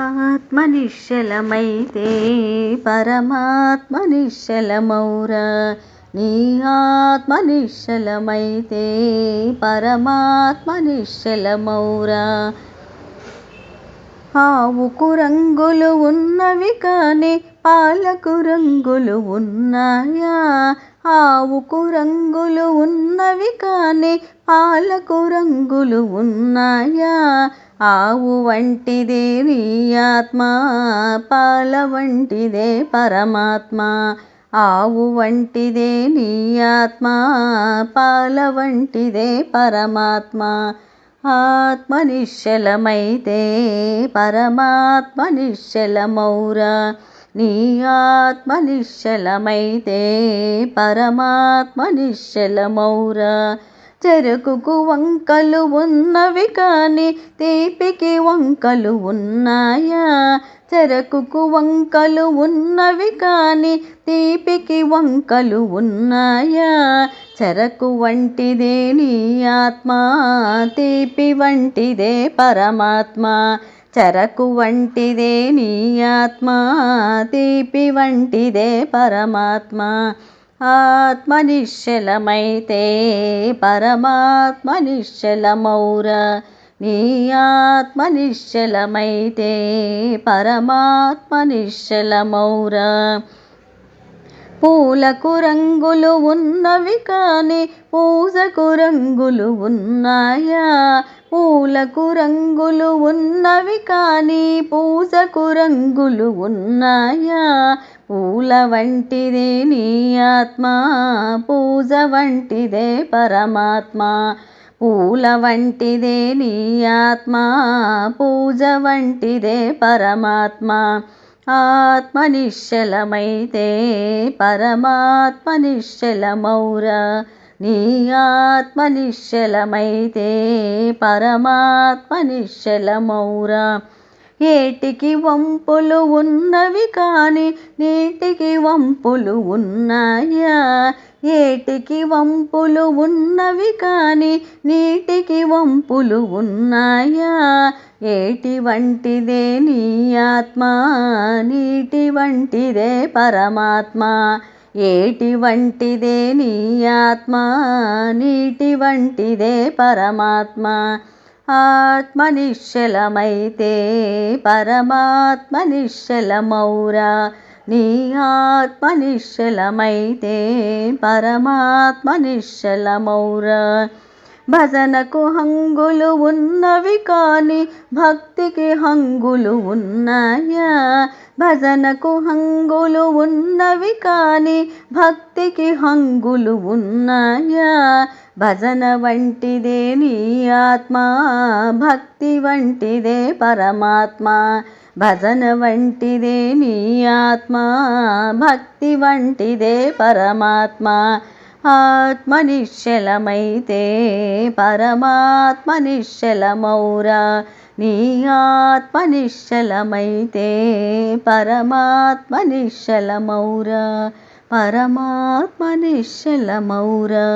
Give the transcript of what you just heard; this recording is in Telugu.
ఆత్మ నిశ్చలమైతే పరమాత్మ నిశ్చలమౌరా. నీ ఆత్మ నిశ్చలమైతే పరమాత్మ నిశ్చలమౌరా. ఆవుకు రంగులు ఉన్నవి కానీ పాలకు రంగులు ఉన్నాయా? ఆవుకు రంగులు ఉన్నవి కానీ పాలకు రంగులు ఉన్నాయా? ఆవు వంటిదే నీ ఆత్మ పాల వంటిదే పరమాత్మ. ఆవు వంటిదే నీ ఆత్మ పాల వంటిదే పరమాత్మ. ఆత్మ నిశ్చలమైతే పరమాత్మ నిశ్చలమౌరా నీ ఆత్మ నిశ్చలమైతే పరమాత్మ నిశ్చలమౌరా చెరుకుకు వంకలు ఉన్నవి కానీ తీపికి వంకలు ఉన్నాయా? చెరకుకు వంకలు ఉన్నవి కానీ తీపికి వంకలు ఉన్నాయా? చెరకు వంటిదే నీ ఆత్మ తీపి వంటిదే పరమాత్మ. చెరకు వంటిదే నీ ఆత్మ తీపి వంటిదే పరమాత్మ. ఆత్మ నిశ్చలమైతే పరమాత్మ నిశ్చలమౌరా నీ ఆత్మ నిశ్చలమైతే పరమాత్మ నిశ్చలమౌరా పూలకు రంగులు ఉన్నవి కానీ పూజకు రంగులు ఉన్నాయా? పూలకు రంగులు ఉన్నవి కానీ పూజకు రంగులు ఉన్నాయా? పూల వంటిదే నీ ఆత్మ పూజ వంటిదే పరమాత్మ. పూల వంటిదే నీ ఆత్మ పూజ వంటిదే పరమాత్మ. ఆత్మ నిశ్చలమైతే పరమాత్మ నిశ్చలమౌరా. నీ ఆత్మ నిశ్చలమైతే పరమాత్మ నిశ్చలమౌరా. ఏటికి వంపులు ఉన్నవి కానీ నీటికి వంపులు ఉన్నాయా? ఏటికి వంపులు ఉన్నవి కానీ నీటికి వంపులు ఉన్నాయా? ఏటి వంటిదే నీ ఆత్మ నీటి వంటిదే పరమాత్మ. ఏటి వంటిదే నీ ఆత్మ నీటి వంటిదే పరమాత్మ. ఆత్మ నిశ్చలమైతే పరమాత్మ నిశ్చలమౌరా నీ ఆత్మ నిశ్చలమైతే పరమాత్మ నిశ్చలమౌరా భజనకు హంగులు ఉన్నవి కానీ భక్తికి హంగులు ఉన్నాయా? భజనకు హంగులు ఉన్నవి కానీ భక్తికి హంగులు ఉన్నాయా? భజన వంటిదే నీ ఆత్మ భక్తి వంటిదే పరమాత్మ. భజన వంటిదే నీ ఆత్మ భక్తి వంటిదే పరమాత్మ. ఆత్మ నిశ్చలమైతే పరమాత్మ నిశ్చలమౌరా నీ ఆత్మ నిశ్చలమైతే పరమాత్మ నిశ్చలమౌరా పరమాత్మ నిశ్చలమౌరా